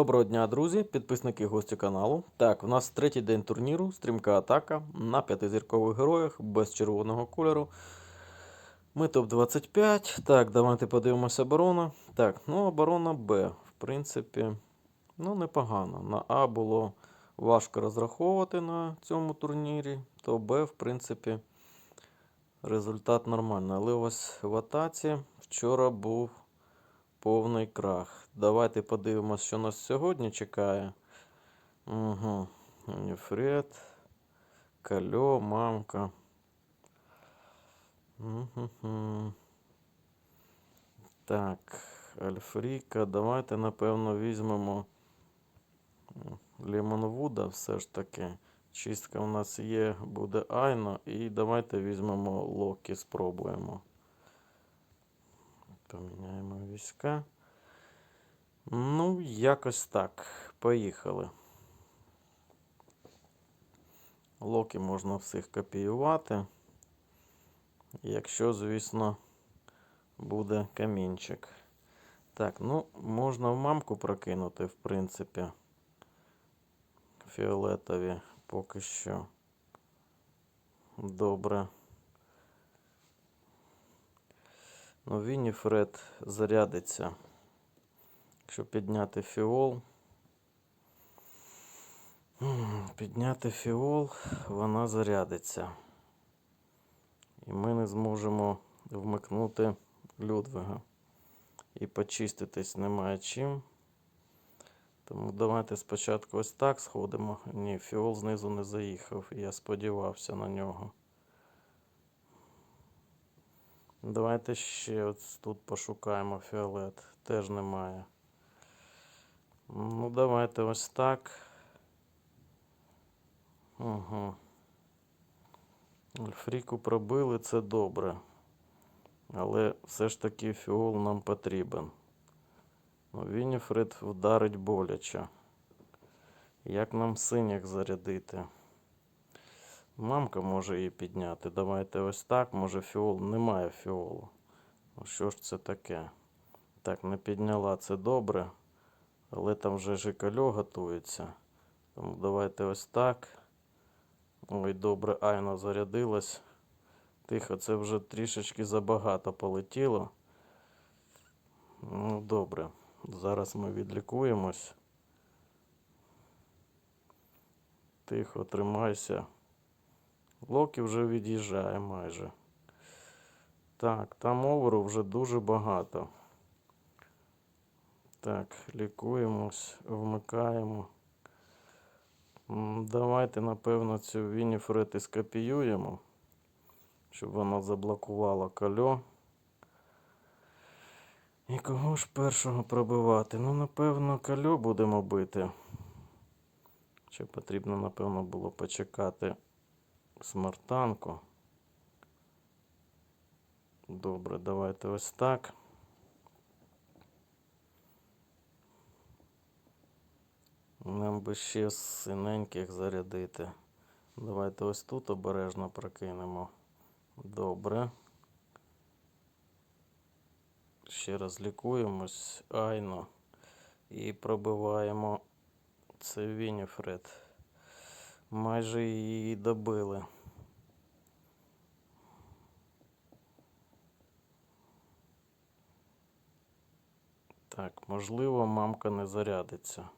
Доброго дня, друзі, підписники гості каналу. Так, у нас третій день турніру, стрімка атака на п'ятизіркових героях без червоного кольору. Ми топ-25. Так, давайте подивимося оборона. Так, ну оборона Б. В принципі, ну непогано. На А було важко розраховувати на цьому турнірі, то Б, в принципі, результат нормальний. Але ось в атаці вчора був повний крах. Давайте подивимося, що нас сьогодні чекає. Угу. Ніфред, Кальо, мамка. Угу. Так, Альфріка. Давайте, напевно, візьмемо Лемонвуда все ж таки. Чистка у нас є, буде Айно. І давайте візьмемо Локі, спробуємо. Поміняємо війська. Ну, якось так. Поїхали. Локи можна всіх копіювати. Якщо, звісно, буде камінчик. Так, ну, можна в мамку прокинути, в принципі. Фіолетові поки що. Добре. Ну, Вініфред зарядиться. Якщо підняти фіол. Підняти фіол, вона зарядиться. І ми не зможемо вмикнути Людвига. І почиститись немає чим. Тому давайте спочатку ось так сходимо. Ні, фіол знизу не заїхав. Я сподівався на нього. Давайте ще ось тут пошукаємо фіолет. Теж немає. Ну, давайте ось так. Угу. Альфріку пробили, це добре. Але все ж таки фіол нам потрібен. Ну, Вініфред вдарить боляче. Як нам синіх зарядити? Мамка може її підняти. Давайте ось так. Може фіол. Немає фіолу. Ну що ж це таке? Так, не підняла це добре. Але там вже жикальо готується. Тому давайте ось так. Ой, добре, Айно зарядилась. Тихо, це вже трішечки забагато полетіло. Ну, добре. Зараз ми відлікуємось. Тихо, тримайся. Локі вже від'їжджає майже. Так, там оверу вже дуже багато. Так, лікуємось, вмикаємо. Давайте, напевно, цю Вініфред і скопіюємо, щоб вона заблокувала кольо. І кого ж першого пробивати? Ну, напевно, кольо будемо бити. Чи потрібно, напевно, було почекати смартанку. Добре, давайте ось так. Нам би ще синеньких зарядити. Давайте ось тут обережно прокинемо. Добре. Ще раз лікуємось айно і пробиваємо це Вініфред. Майже її добили. Так, можливо, мамка не зарядиться.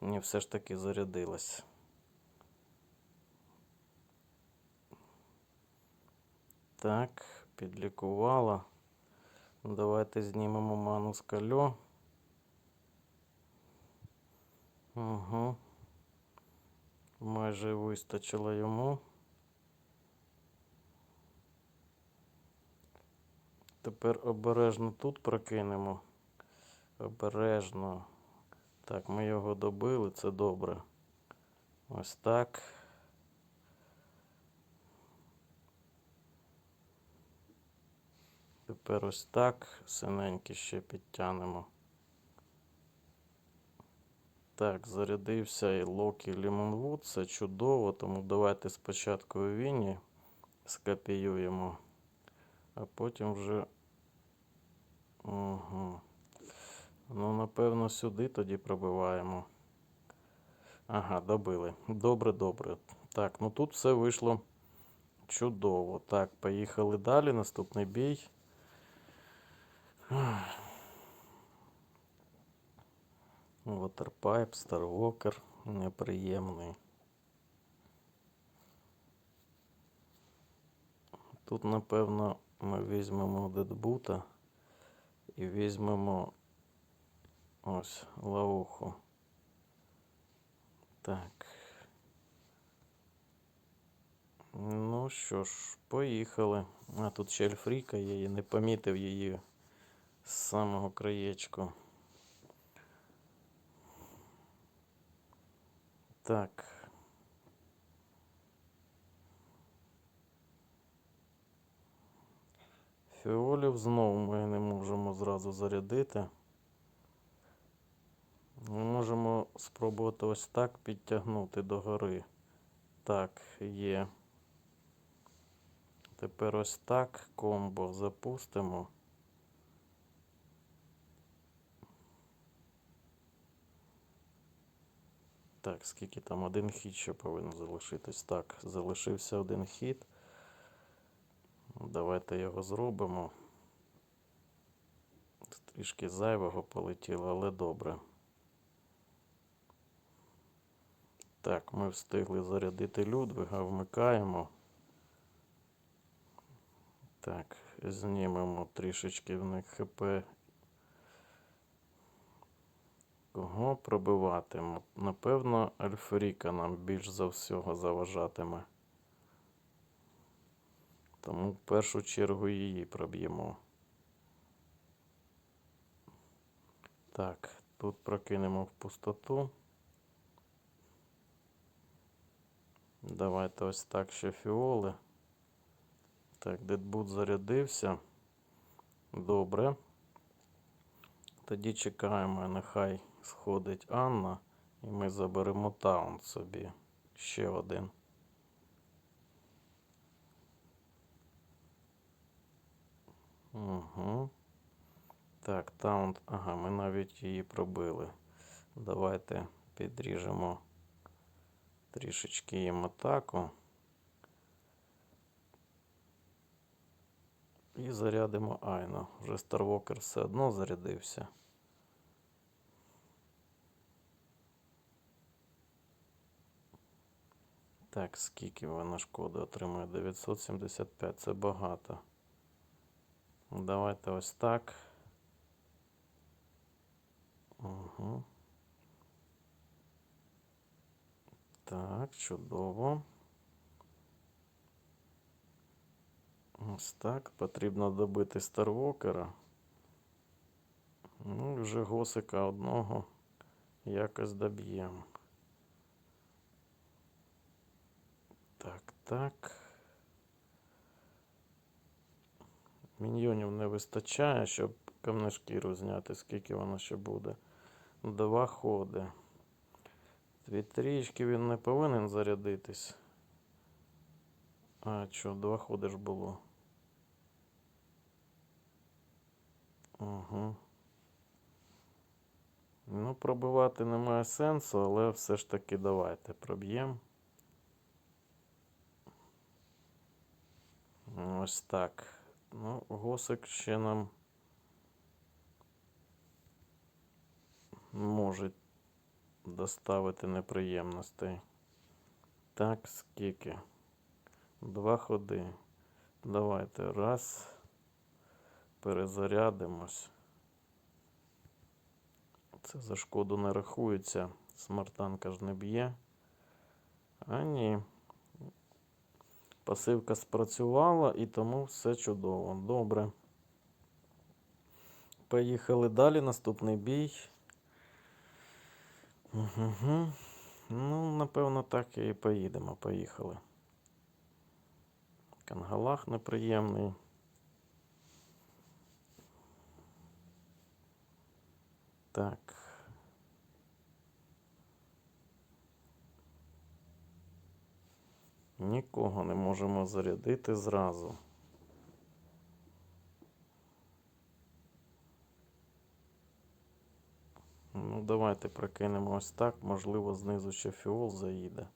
Ні, все ж таки зарядилась. Так, підлікувала. Давайте знімемо ману з кальо. Угу. Майже вистачило йому. Тепер обережно тут прокинемо. Обережно. Так, ми його добили, це добре. Ось так. Тепер ось так. Синенький ще підтягнемо. Так, зарядився і Локі Лімонвуд, це чудово, тому давайте спочатку Віні скопіюємо, а потім вже. Угу. Ну, напевно, сюди тоді пробиваємо. Ага, добили. Добре, добре. Так, ну тут все вийшло чудово. Так, поїхали далі. Наступний бій. Waterpipe, Starwalker. Неприємний. Тут, напевно, ми візьмемо дедбута і візьмемо ось лауху. Так. Ну що ж, поїхали. А тут ще ельфріка я не помітив її з самого краєчку. Так. Фіолів знову ми не можемо зразу зарядити. Ми можемо спробувати ось так підтягнути до гори. Так, є. Тепер ось так комбо запустимо. Так, скільки там один хід ще повинен залишитись? Так, залишився один хід. Давайте його зробимо. Трішки зайвого полетіло, але добре. Так, ми встигли зарядити Людвига, вмикаємо. Так, знімемо трішечки в них ХП. Кого пробиватимемо? Напевно, Альфріка нам більш за всього заважатиме. Тому в першу чергу її проб'ємо. Так, тут прокинемо в пустоту. Давайте ось так ще фіоли. Так, дедбут зарядився. Добре. Тоді чекаємо, нехай сходить Анна, і ми заберемо таунт собі. Ще один. Угу. Так, таунт. Ага, ми навіть її пробили. Давайте підріжемо трішечки їм атаку. І зарядимо Айну. Вже Старвокер все одно зарядився. Так, скільки вона шкоди отримує? 975, це багато. Давайте ось так. Угу. Так, чудово. Ось так. Потрібно добити Старвокера. Ну, вже госика одного якось доб'ємо. Так, так. Міньйонів не вистачає, щоб камнешкіру зняти, скільки воно ще буде. Два ходи. Дві трічки він не повинен зарядитись. А, що, два ходи ж було. Угу. Ну, пробивати немає сенсу, але все ж таки давайте проб'ємо. Ось так. Ну, госик ще нам може доставити неприємностей. Так, скільки? Два ходи. Давайте раз. Перезарядимось. Це за шкоду не рахується. Смартанка ж не б'є. А ні. Пасивка спрацювала і тому все чудово. Добре. Поїхали далі. Наступний бій. Угу. Ну, напевно, так і поїдемо. Поїхали. Кангалах неприємний. Так. Нікого не можемо зарядити зразу. Ну, давайте прокинемо ось так. Можливо, знизу ще фіол заїде.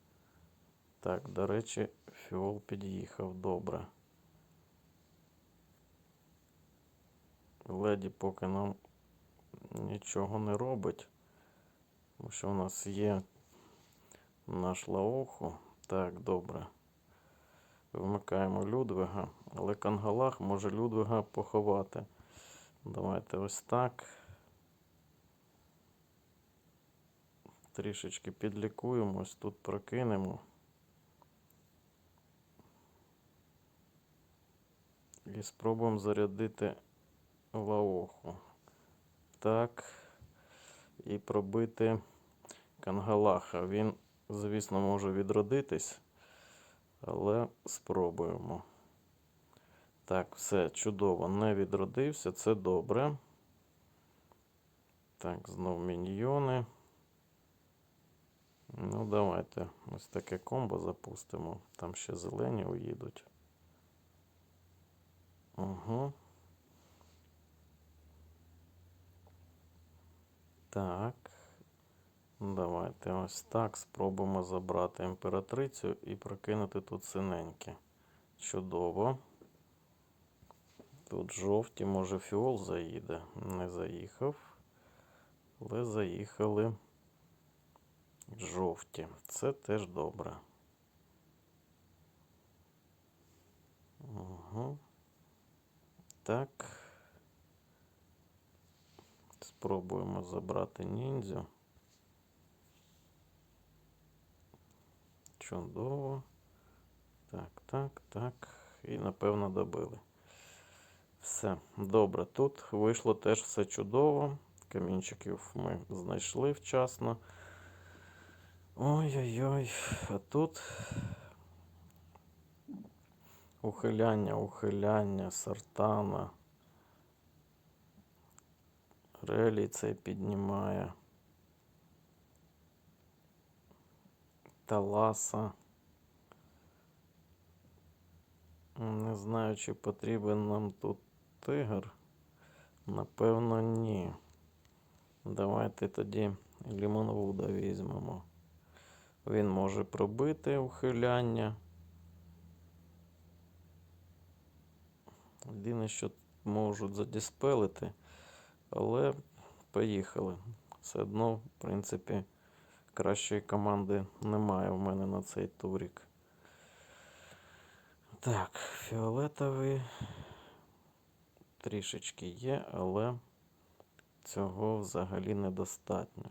Так, до речі, фіол під'їхав добре. Леді поки нам нічого не робить. Тому що у нас є наш лаоху. Так, добре. Вмикаємо Людвига, але Кангалах може Людвига поховати. Давайте ось так. Трішечки підлікуємось, тут прокинемо. І спробуємо зарядити лаоху. Так. І пробити Кангалаха. Він, звісно, може відродитись, але спробуємо. Так, все чудово, не відродився, це добре. Так, знов міньйони. Ну, давайте ось таке комбо запустимо. Там ще зелені уїдуть. Угу. Так. Давайте ось так. Спробуємо забрати імператрицю і прокинути тут синеньке. Чудово. Тут жовті, може фіол заїде. Не заїхав. Але заїхали жовті. Це теж добре. Угу. Так. Спробуємо забрати ніндзю. Чудово. Так, так, так. І напевно добили. Все, добре. Тут вийшло теж все чудово. Камінчиків ми знайшли вчасно. Ой-ой-ой, а тут ухиляння, ухиляння, сартана. Релі цей піднімає. Таласа. Не знаю, чи потрібен нам тут тигр. Напевно, ні. Давайте тоді Лімонвуда візьмемо. Він може пробити ухиляння. Єдине, що можуть задіспелити, але поїхали. Все одно, в принципі, кращої команди немає в мене на цей турік. Так, фіолетовий трішечки є, але цього взагалі недостатньо.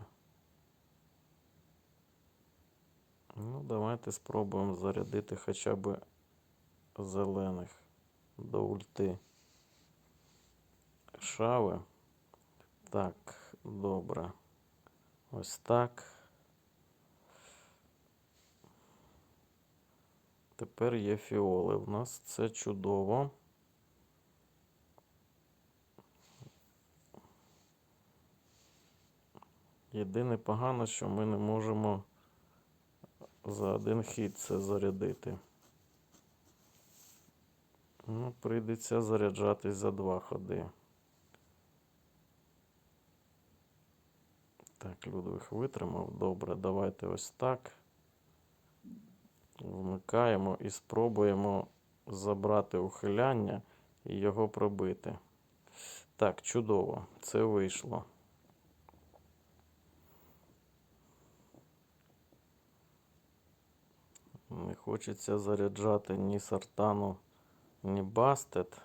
Ну, давайте спробуємо зарядити хоча б зелених до ульти шави. Так, добре. Ось так. Тепер є фіоли. У нас це чудово. Єдине погано, що ми не можемо за один хід це зарядити. Ну, прийдеться заряджатись за два ходи. Так, Людвиг витримав. Добре, давайте ось так. Вмикаємо і спробуємо забрати ухиляння і його пробити. Так, чудово, це вийшло. Не хочеться заряджати ні сартану, ні бастет.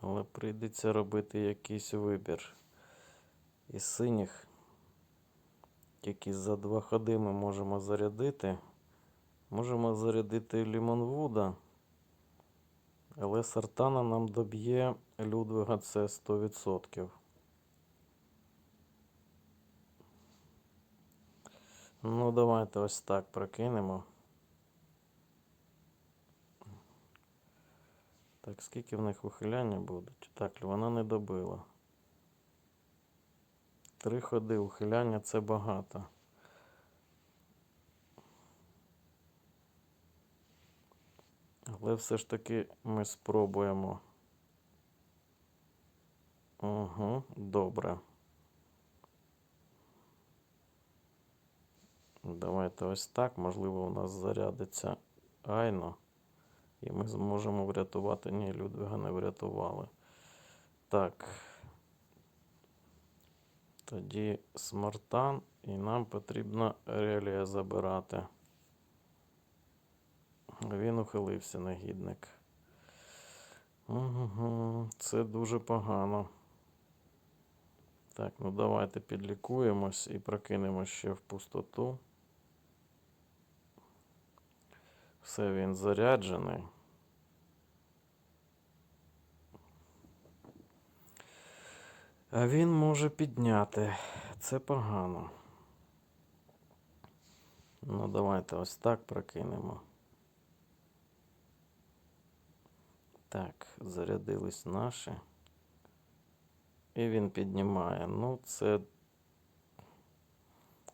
Але прийдеться робити якийсь вибір. Із синіх, які за два ходи ми можемо зарядити. Можемо зарядити Лімонвуда, але Сартана нам доб'є Людвига це 100%. Ну, давайте ось так прокинемо. Так, скільки в них ухиляння будуть? Так, вона не добила. Три ходи ухиляння це багато. Але все ж таки ми спробуємо Угу, добре. Давайте ось так. Можливо, у нас зарядиться Айно. І ми зможемо врятувати. Ні, Людвига не врятували. Так. Тоді смартан, і нам потрібно релія забирати. Він ухилився, негідник. Угу, це дуже погано. Так, ну давайте підлікуємось і прокинемо ще в пустоту. Все, він заряджений. Він може підняти. Це погано. Ну, давайте ось так прокинемо. Так, зарядились наші. І він піднімає. Ну, це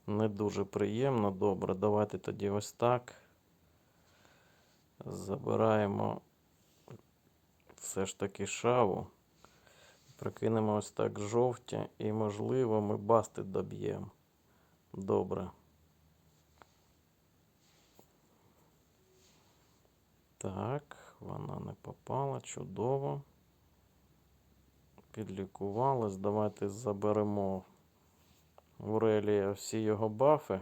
не дуже приємно. Добре, давайте тоді ось так. Забираємо все ж таки шаву. Прокинемо ось так жовті і, можливо, ми басти доб'ємо. Добре. Так, вона не попала. Чудово. Підлікувалась. Давайте заберемо у Релія всі його бафи.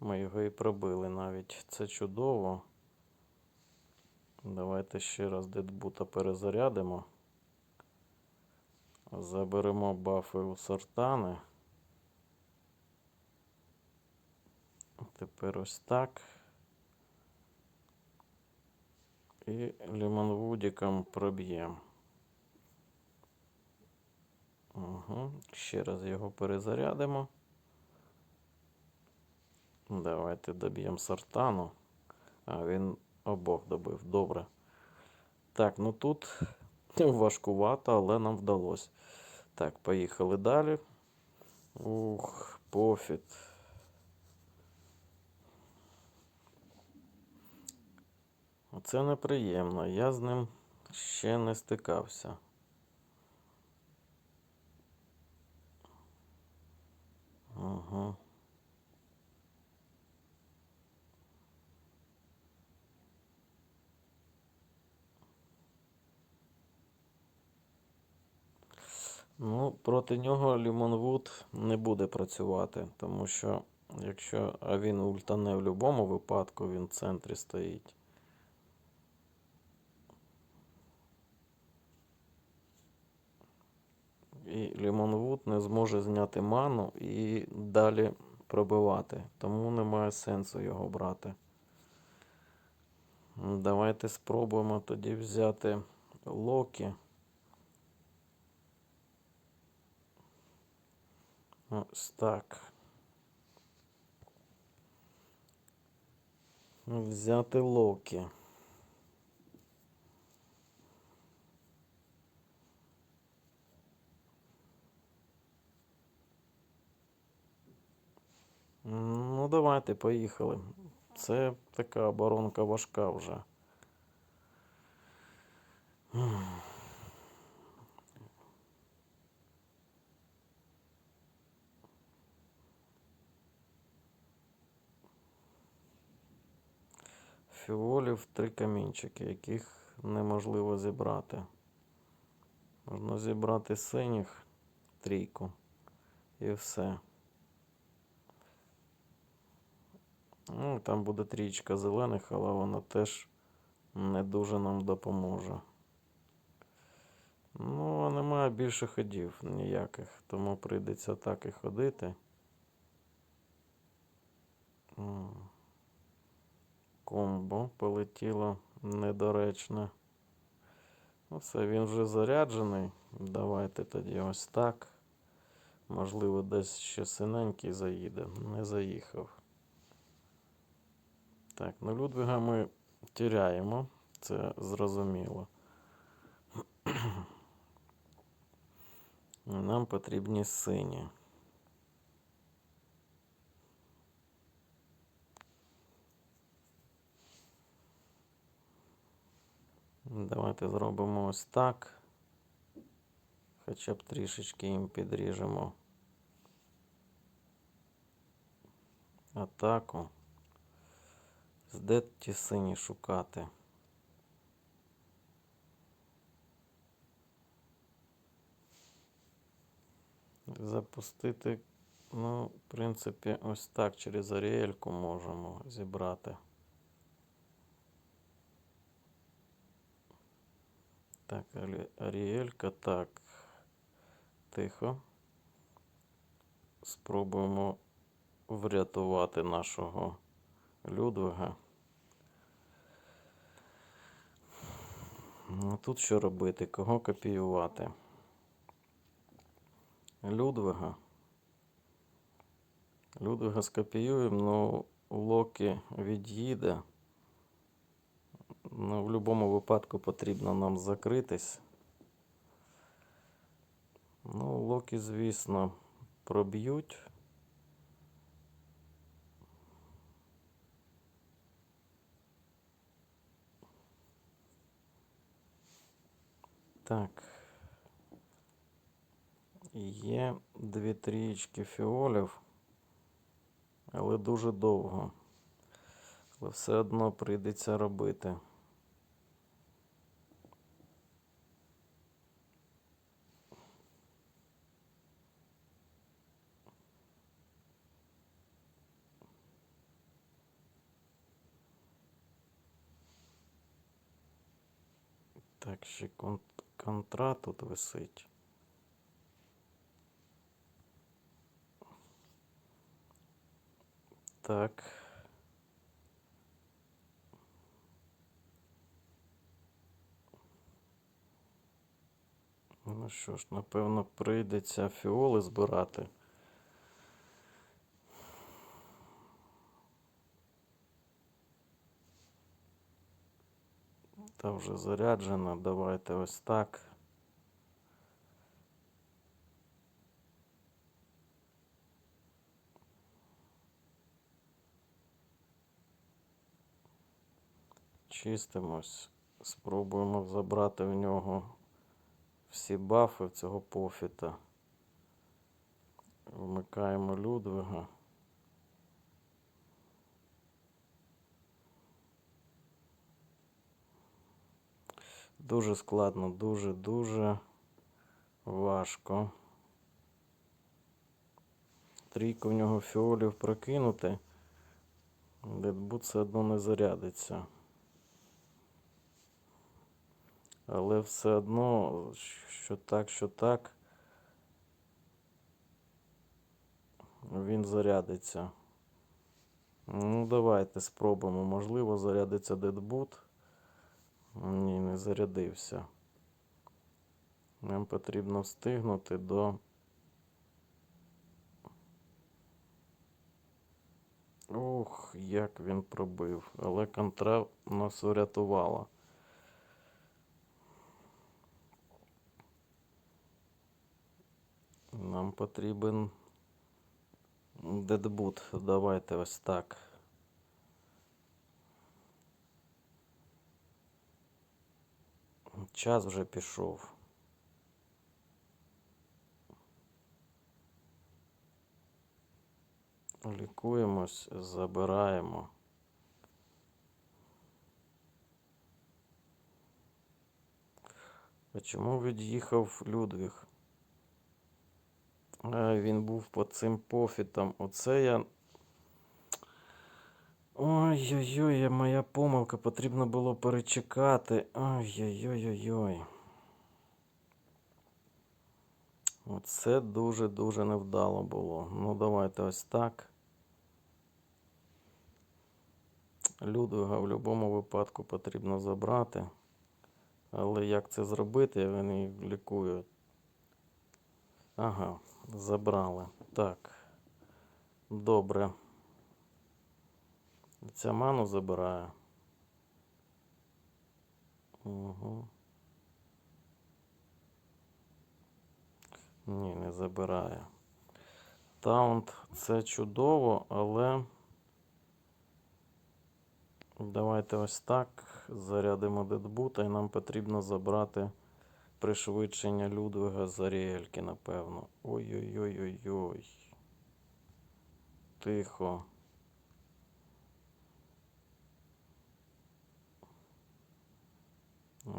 Ми його і пробили навіть. Це чудово. Давайте ще раз дедбута перезарядимо. Заберемо бафи у сортани. Тепер ось так. І лімонвудиком проб'ємо. Угу. Ще раз його перезарядимо. Давайте доб'ємо сортану. А, він обох добив. Добре. Так, ну тут важкувато, але нам вдалося. Так, поїхали далі. Ух, пофіт. Оце неприємно. Я з ним ще не стикався. Ага. Ну, проти нього Лімонвуд не буде працювати, тому що якщо а він ультане в будь-якому випадку, він в центрі стоїть. І Лімонвуд не зможе зняти ману і далі пробивати. Тому немає сенсу його брати. Давайте спробуємо тоді взяти Локі. Так. Взяти Локі. Ну, давайте, поїхали. Це така оборонка важка вже. Фіолів три камінчики, яких неможливо зібрати. Можна зібрати синіх трійку і все. Ну, там буде трічка зелених, але вона теж не дуже нам допоможе. Ну, а немає більше ходів ніяких, тому прийдеться так і ходити. Комбо полетіло недоречне. Ну, все, він вже заряджений. Давайте тоді ось так. Можливо, десь ще синенький заїде. Не заїхав. Так, ну Людвига ми тіряємо, це зрозуміло. Нам потрібні сині. Давайте зробимо ось так. Хоча б трішечки їм підріжемо. Атаку. Де ті сині шукати? Запустити, ну, в принципі, ось так через Аріельку можемо зібрати. Так, Аріелька, так. Тихо. Спробуємо врятувати нашого Людвига. Ну, тут що робити? Кого копіювати? Людвига. Людвига скопіюємо, ну Локі від'їде. Ну, в будь-якому випадку потрібно нам закритись. Ну, Локі, звісно, проб'ють. Так. Є дві трієчки фіолів, але дуже довго. Але все одно прийдеться робити. Так, ще кон- контра тут висить. Так. Ну що ж, напевно, прийдеться фіоли збирати. Та вже заряджена. Давайте ось так. Чистимось. Спробуємо забрати в нього всі бафи цього пофіта. Вмикаємо Людвига. Дуже складно, дуже-дуже важко. Трійку в нього фіолів прокинути. Дедбут все одно не зарядиться. Але все одно, що так, що так, він зарядиться. Ну, давайте спробуємо. Можливо, зарядиться дедбут. Ні, не зарядився. Нам потрібно встигнути до. Ух, як він пробив. Але контра нас врятувала. Нам потрібен дедбут. Давайте ось так. Час вже пішов. Лікуємось, забираємо. А чому від'їхав Людвіг? А, він був по цим пофітам. Оце я. Ой-ой-ой, моя помилка, потрібно було перечекати. Ой-ой-ой-ой-ой. Оце дуже-дуже невдало було. Ну, давайте ось так. Людвига в будь-якому випадку потрібно забрати. Але як це зробити, він її лікує. Ага, забрали. Так. Добре. Ця ману забирає. Угу. Ні, не забирає. Таунт це чудово, але давайте ось так. Зарядимо дедбута і нам потрібно забрати пришвидшення Людвига Зарєльки, напевно. Ой-ой-ой-ой-ой. Тихо.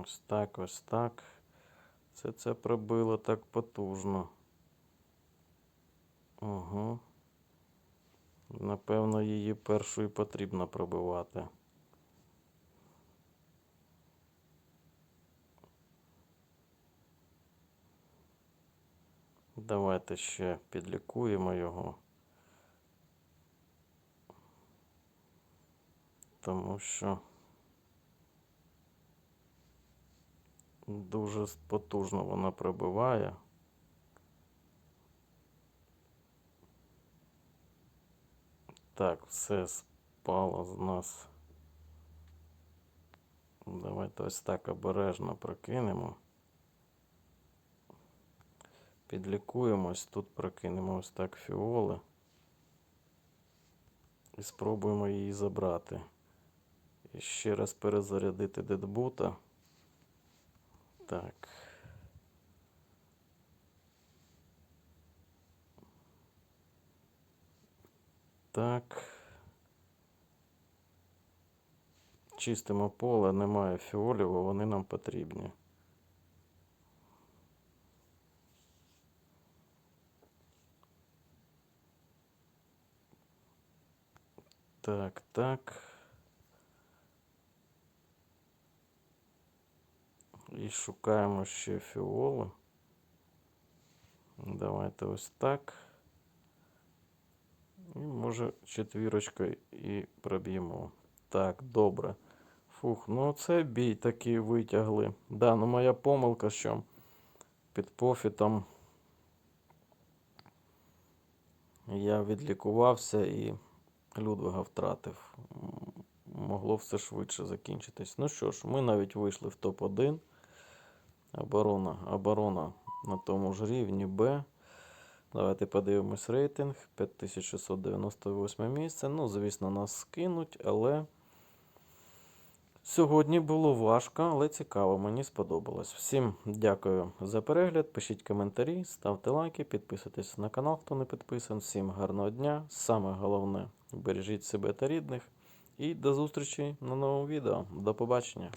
Ось так, ось так. Це це пробило так потужно. Угу. Напевно, її першу і потрібно пробивати. Давайте ще підлікуємо його. Тому що дуже потужно вона пробиває. Так, все спало з нас. Давайте ось так обережно прокинемо. Підлікуємось, тут прокинемо ось так фіоли. І спробуємо її забрати. І ще раз перезарядити дедбута. Так. Так. Чистимо поле, немає фіолів, вони нам потрібні. Так, так. І шукаємо ще фіоли. Давайте ось так. І може четвірочкою і проб'ємо. Так, добре. Фух, ну це бій такий витягли. Да, ну моя помилка, що під пофітом я відлікувався і Людвига втратив. Могло все швидше закінчитись. Ну що ж, ми навіть вийшли в топ-1. Оборона, оборона на тому ж рівні Б. Давайте подивимось рейтинг. 5698 місце. Ну, звісно, нас скинуть, але сьогодні було важко, але цікаво. Мені сподобалось. Всім дякую за перегляд. Пишіть коментарі, ставте лайки, підписуйтесь на канал, хто не підписаний. Всім гарного дня. Саме головне, бережіть себе та рідних. І до зустрічі на новому відео. До побачення.